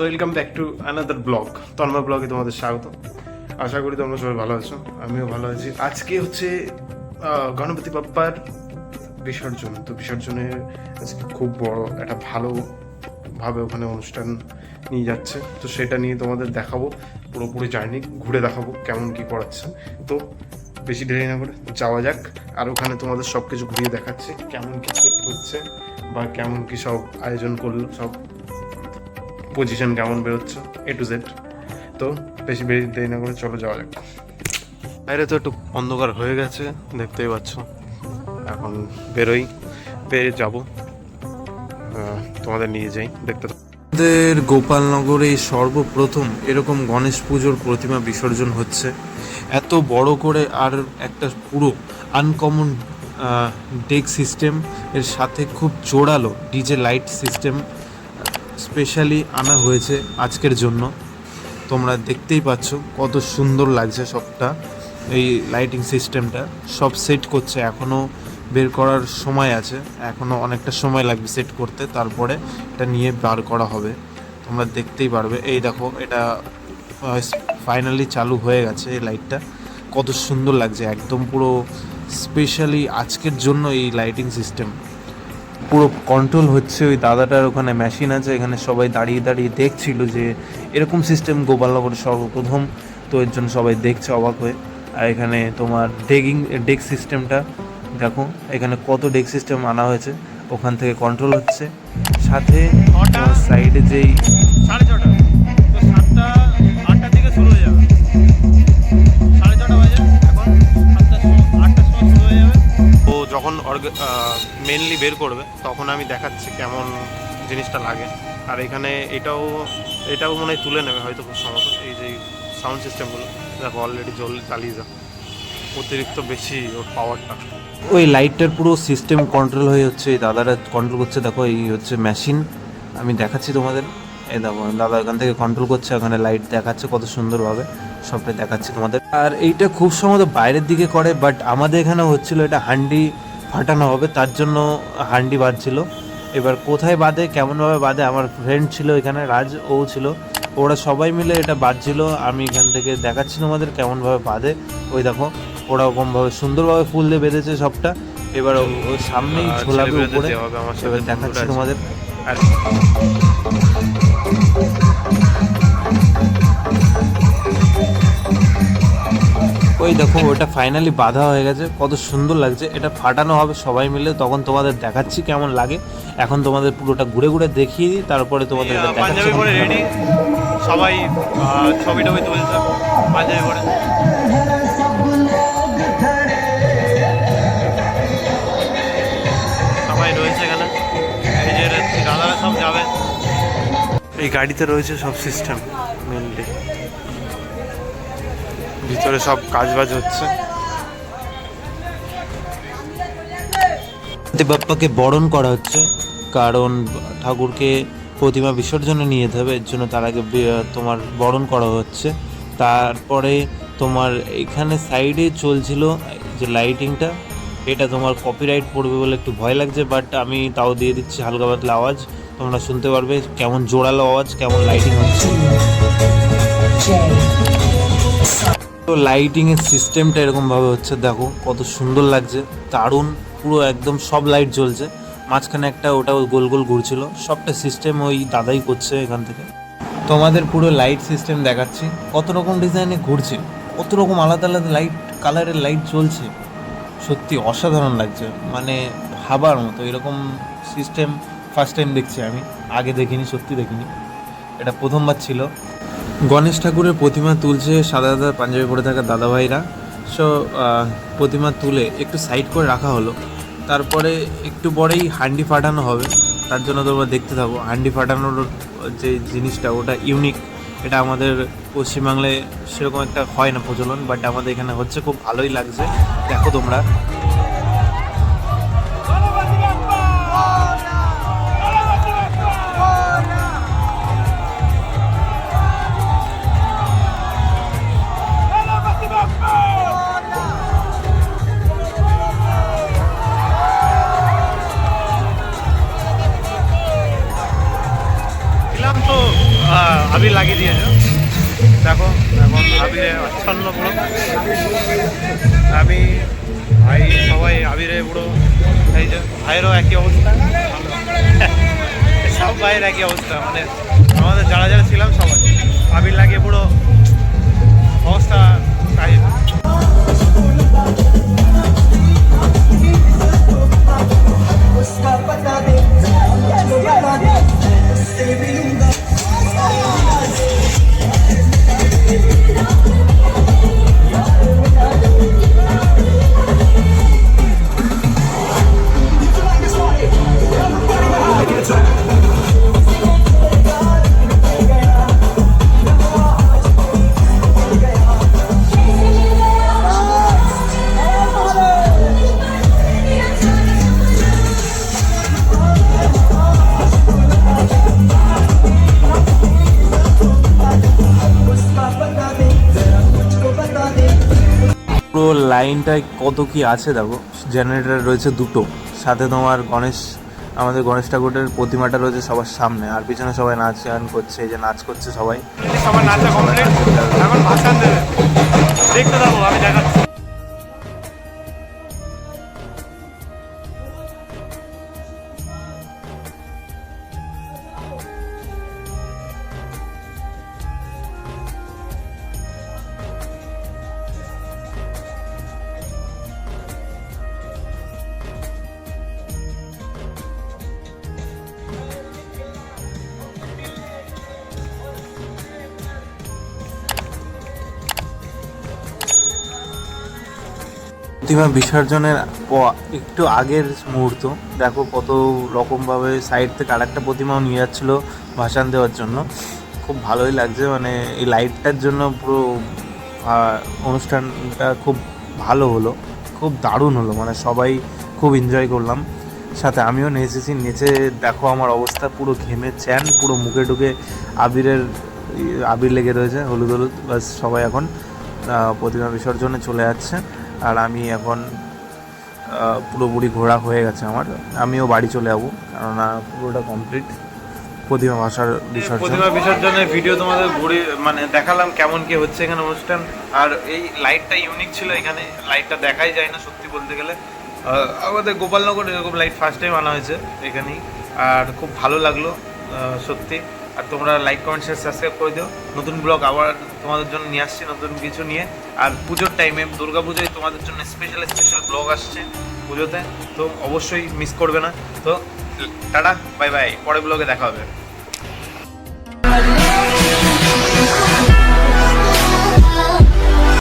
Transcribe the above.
Welcome back to another blog Tanmoy ব্লগে তোমাদের স্বাগত। আশা করি তোমরা সবাই ভালো আছো, আমিও ভালো আছি। আজকে হচ্ছে গণপতি বাপ্পার বিসর্জন। তো বিসর্জনে আজকে খুব বড় একটা ভালো ভাবে ওখানে অনুষ্ঠান নিয়ে যাচ্ছে। তো সেটা নিয়ে তোমাদের দেখাবো, পুরোপুরি জার্নি ঘুরে দেখাবো কেমন কি করাচ্ছে। তো বেশি দেরি না করে যাওয়া যাক, আর ওখানে তোমাদের সব কিছু ঘুরিয়ে দেখাচ্ছে, কেমন কিছু হচ্ছে বা কেমন কি সব আয়োজন করল, সব পজিশন কেমন বেরোচ্ছে? এ টু জেড তো বেশি বেশি দেরি না করে চলো যাওয়া যাক। বাইরে তো একটু অন্ধকার হয়ে গেছে দেখতেই পাচ্ছ। এখন বেরোই বেরিয়ে যাব। তোমাদের নিয়ে যাই দেখতে। আমাদের গোপালনগরে সর্বপ্রথম এরকম গণেশ পুজোর প্রতিমা বিসর্জন হচ্ছে। এত বড় করে আর একটা পুরো আনকমন ডেক সিস্টেম এর সাথে খুব জোরালো ডিজে লাইট সিস্টেম স্পেশালি আনা হয়েছে আজকের জন্য। তোমরা দেখতেই পাচ্ছ কত সুন্দর লাগছে সবটা। এই লাইটিং সিস্টেমটা সব সেট করছে এখনও বের করার সময় আছে এখনও অনেকটা সময় লাগবে সেট করতে, তারপরে এটা নিয়ে বার করা হবে। তোমরা দেখতেই পারবে, এই দেখো, এটা ফাইনালি চালু হয়ে গেছে এই লাইটটা কত সুন্দর লাগছে, একদম পুরো স্পেশালি আজকের জন্য এই লাইটিং সিস্টেম পুরো কন্ট্রোল হচ্ছে, ওই দাদাটার ওখানে মেশিন আছে, এখানে সবাই দাঁড়িয়ে দাঁড়িয়ে দেখছিল যে এরকম সিস্টেম গোপালনগরে সর্বপ্রথম, তো এর জন্য সবাই দেখছে অবাক হয়ে। আর এখানে তোমার ডেকিং ডেক সিস্টেমটা দেখো, এখানে কত ডেক সিস্টেম আনা হয়েছে, ওখান থেকে কন্ট্রোল হচ্ছে। সাথে সাইডে যেই সাড়ে ছটা। সাতটা শুরু হয়ে যাবে। যখন মেনলি বের করবে, তখন আমি দেখাচ্ছি কেমন জিনিসটা লাগে। আর এখানে এটাও এটাও মনে হয় তুলে নেবে হয়তো খুব সম্ভবত, এই যে সাউন্ড সিস্টেমগুলো দেখো অলরেডি জল চালিয়ে যা। অতিরিক্ত বেশি ওর পাওয়ারটা ওই লাইটটার পুরো সিস্টেম কন্ট্রোল হয়ে হচ্ছে, এই দাদারা কন্ট্রোল করছে, দেখো, এই হচ্ছে মেশিন আমি দেখাচ্ছি তোমাদের। এই দেখো, দাদা এখান থেকে কন্ট্রোল করছে, ওখানে লাইট দেখাচ্ছে কত সুন্দরভাবে। সবটাই দেখাচ্ছি তোমাদের। আর এইটা খুব সম্ভবত বাইরের দিকে করে বাট আমাদের এখানে হচ্ছিল এটা হান্ডি ফাটানো হবে তার জন্য হান্ডি বাজছিল এবার কোথায় বাঁধে কেমনভাবে বাঁধে আমার ফ্রেন্ড ছিল এখানে রাজ ও ছিল। ওরা সবাই মিলে এটা বাজছিল আমি এখান থেকে দেখাচ্ছি তোমাদের কেমনভাবে বাঁধে। ওই দেখো ওরা ওরকমভাবে সুন্দরভাবে ফুল দিয়ে বেঁধেছে সবটা। এবার ও- ওই সামনেই ঝোলাবে উপরে। এবার দেখাচ্ছি। তোমাদের। ওই দেখো ওটা ফাইনালি বাঁধা হয়ে গেছে। কত সুন্দর লাগছে। এটা ফাটানো হবে সবাই মিলে তখন তোমাদের দেখাচ্ছি কেমন লাগে। এখন তোমাদের পুরোটা ঘুরে ঘুরে দেখিয়ে দিই তারপরে তোমাদের এটা পাঞ্জাবি পরে রেডি সবাই ছবি টবি তুলছে পাঞ্জাবি পরে। সবাই রয়েছে এখানে। দাদারা সব যাবে। এই গাড়িতে রয়েছে সব সিস্টেম মেনলি ভিতরে সব কাজ বাজ হচ্ছে বাপ্পাকে বরণ করা হচ্ছে, কারণ ঠাকুরকে প্রতিমা বিসর্জনে নিয়ে যেতে হবে, এর জন্য তার আগে তোমার বরণ করা হচ্ছে। তারপরে তোমার এখানে সাইডে চলছিল যে লাইটিংটা এটা তোমার কপিরাইট পড়বে বলে একটু ভয় লাগছে বাট আমি তাও দিয়ে দিচ্ছি হালকা পাতলা আওয়াজ, তোমরা শুনতে পারবে কেমন জোরালো আওয়াজ, কেমন লাইটিং হচ্ছে। তো লাইটিং এর সিস্টেমটা এরকম ভাবে হচ্ছে, দেখো কত সুন্দর লাগছে, দারুণ, পুরো একদম সব লাইট জ্বলছে। মাঝখানে একটা ওটা গোল গোল ঘুরছিল, সবটা সিস্টেম ওই দাদাই করছে এখান থেকে। তোমাদের পুরো লাইট সিস্টেম দেখাচ্ছি, কত রকম ডিজাইনে ঘুরছে, কত রকম আলাদা আলাদা লাইট কালারের লাইট জ্বলছে। সত্যি অসাধারণ লাগছে মানে ভাবার মতো, এরকম সিস্টেম ফার্স্ট টাইম দেখছি আমি, আগে দেখিনি, সত্যি দেখিনি। এটা প্রথমবার ছিল। গণেশ ঠাকুরের প্রতিমা তুলছে সাদা সাদা পাঞ্জাবি পরে থাকা দাদাভাইরা। সো প্রতিমা তুলে একটু সাইড করে রাখা হলো। তারপরে একটু পরেই হান্ডি ফাটানো হবে। তার জন্য তোমরা দেখতে থাকো হান্ডি ফাটানোর যে জিনিসটা, ওটা ইউনিক এটা আমাদের পশ্চিমবাংলায় সেরকম একটা হয় না প্রচলন বাট আমাদের এখানে হচ্ছে খুব ভালোই লাগছে। দেখো তোমরা। আবির লাগিয়ে দিয়েছে। দেখো, এখন আবিরে আচ্ছন্ন পুরো। আমি, ভাই সবাই আবিরে পুরো এই যে ভাইয়েরও একই অবস্থা। সব ভাইয়ের একই অবস্থা মানে আমাদের যারা যারা ছিলাম সবাই। আবির লাগিয়ে পুরো অবস্থা কাহিল লাইনটায় কত কি আছে দেখো। জেনারেটার রয়েছে দুটো। সাথে তোমার গণেশ, আমাদের গণেশ ঠাকুরের প্রতিমাটা রয়েছে সবার সামনে। আর পিছনে সবাই নাচ গান করছে যে নাচ করছে সবাই। সবার কমপ্লিট এখন ভাষণ দেবে। দেখতে যাব আমি দেখাচ্ছি। প্রতিমা বিসর্জনের একটু আগের মুহূর্ত। দেখো কত রকমভাবে সাইড থেকে আরেকটা প্রতিমাও নিয়ে যাচ্ছিল ভাসান দেওয়ার জন্য। খুব ভালোই লাগছে মানে এই লাইটটার জন্য পুরো অনুষ্ঠানটা খুব ভালো হলো। খুব দারুণ হলো মানে সবাই খুব এনজয় করলাম। সাথে আমিও নেচেছি, নেচে দেখো আমার অবস্থা পুরো ঘেমে চ্যান, পুরো মুখে ঢুকে আবিরের, আবির লেগে রয়েছে, হলুদ হলুদ সবাই এখন প্রতিমা বিসর্জনে চলে যাচ্ছে। আর আমি এখন পুরোপুরি ঘোরা হয়ে গেছে আমার। আমিও বাড়ি চলে যাব, কেননা পুরোটা কমপ্লিট প্রতিমা ভাষার বিসর্জন। প্রতিমা বিসর্জনের ভিডিও তোমাদের ঘুরে মানে দেখালাম কেমন কি হচ্ছে এখানে অনুষ্ঠান। আর এই লাইটটা ইউনিক ছিল এখানে লাইটটা দেখাই যায় না সত্যি বলতে গেলে। আমাদের গোপালনগর এরকম লাইট ফার্স্ট টাইম আনা হয়েছে এখানেই। আর খুব ভালো লাগল সত্যি। আর তোমরা লাইক কমেন্ট শেয়ার সাবস্ক্রাইব করে দিও। নতুন ব্লগ আবার তোমাদের জন্য নিয়ে আসছি নতুন কিছু নিয়ে। আর পুজোর টাইমে দুর্গা পুজোয় তোমাদের জন্য স্পেশাল স্পেশাল ব্লগ আসছে পুজোতে। তো অবশ্যই মিস করবে না। তো, টাটা বাই বাই পরের ব্লগে দেখা হবে।